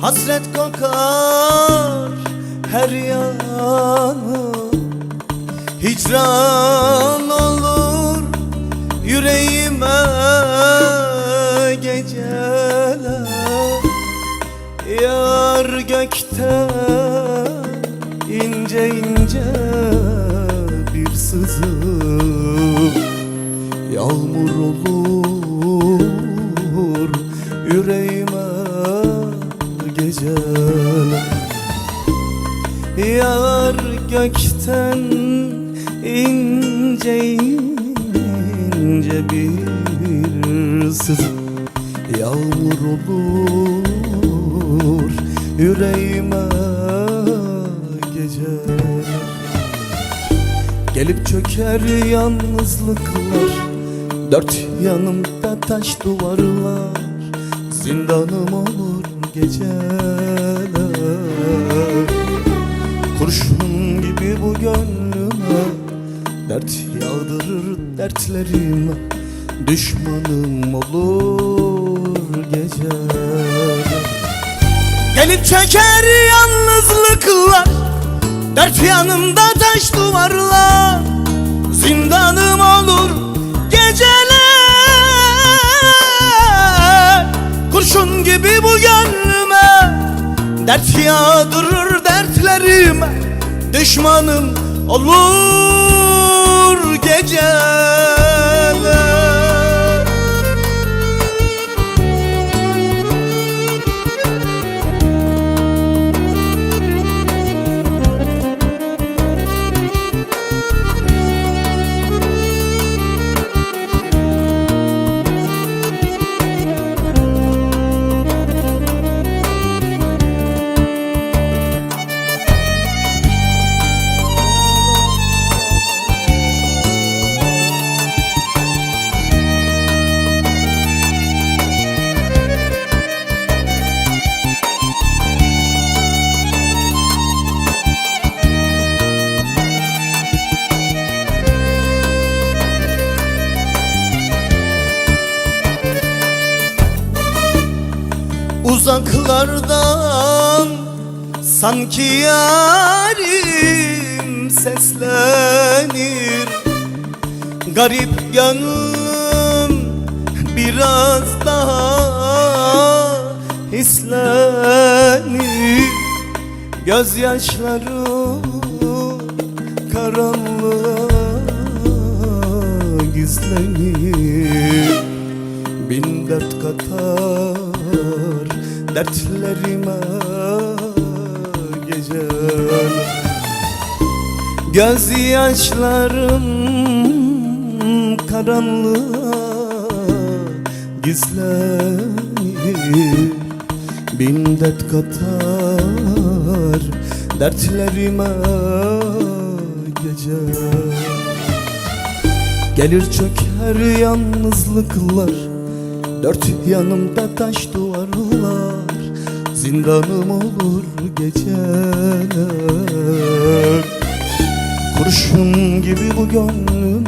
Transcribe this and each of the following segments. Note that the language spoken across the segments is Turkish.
Hasret kokar her yanı. Hicran olur yüreğime geceler. Yar gökten ince ince bir sızı Yağmur olur yüreğime geceler Yar gökten ince ince bir sızı Yağmur olur yüreğime geceler Gelip çöker yalnızlıklar. Dört yanımda taş duvarlar. Zindanım olur geceler. Kurşun gibi bu gönlüme Dert yağdırır dertlerime. Düşmanım olur geceler. Gelip çeker yalnızlıklar Dert yanımda taş duvarlar Zindanım olur geceler Kurşun gibi bu gönlüme Dert yağdırır dertlerime. Düşmanım olur geceler Uzaklardan sanki yarim seslenir. Garip gönlüm biraz daha hislenir. Gözyaşlarım karanlığa gizlenir. Bin dert katar dertlerime geceler Gözyaşlarım karanlığa gizlenir. Bin dert katar dertlerime geceler Gelir çöker yalnızlıklar Dört yanımda taş duvarlar Zindanım olur geceler. Kurşun gibi bu gönlüme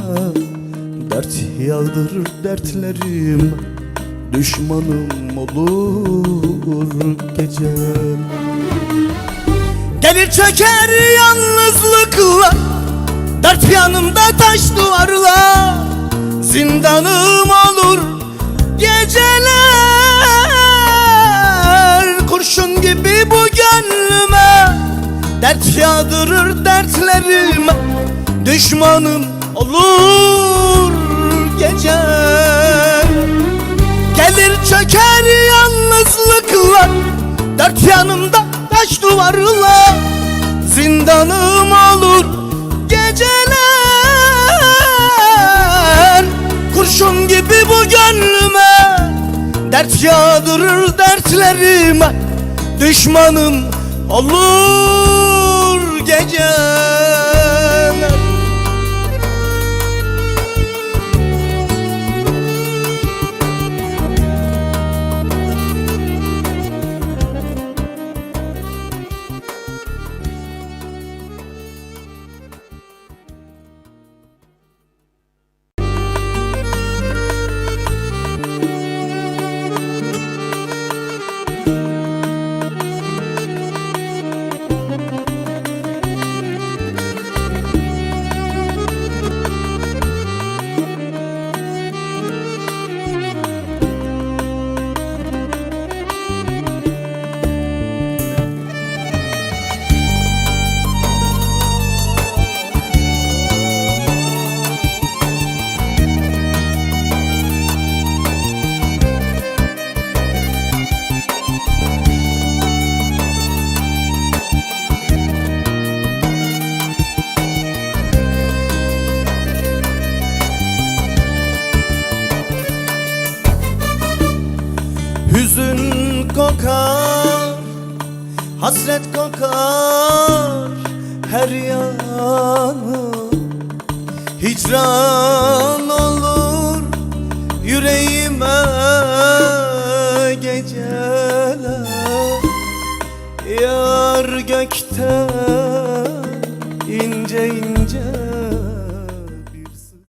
Dert yağdırır dertlerim. Düşmanım olur geceler. Gelir çöker yalnızlıklar Dert yanımda taş duvarlar. Zindanım olur geceler Kurşun gibi bu gönlüme Dert yağdırır dertlerime. Düşmanım olur geceler Gelir çöker yalnızlıklar Dört yanımda taş duvarlar Zindanım olur Kurşun gibi bu gönlüme Dert yağdırır dertlerime Düşmanım olur geceler Hüzün kokar, hasret kokar her yanı. Hicran olur yüreğime geceler. Yar gökten ince ince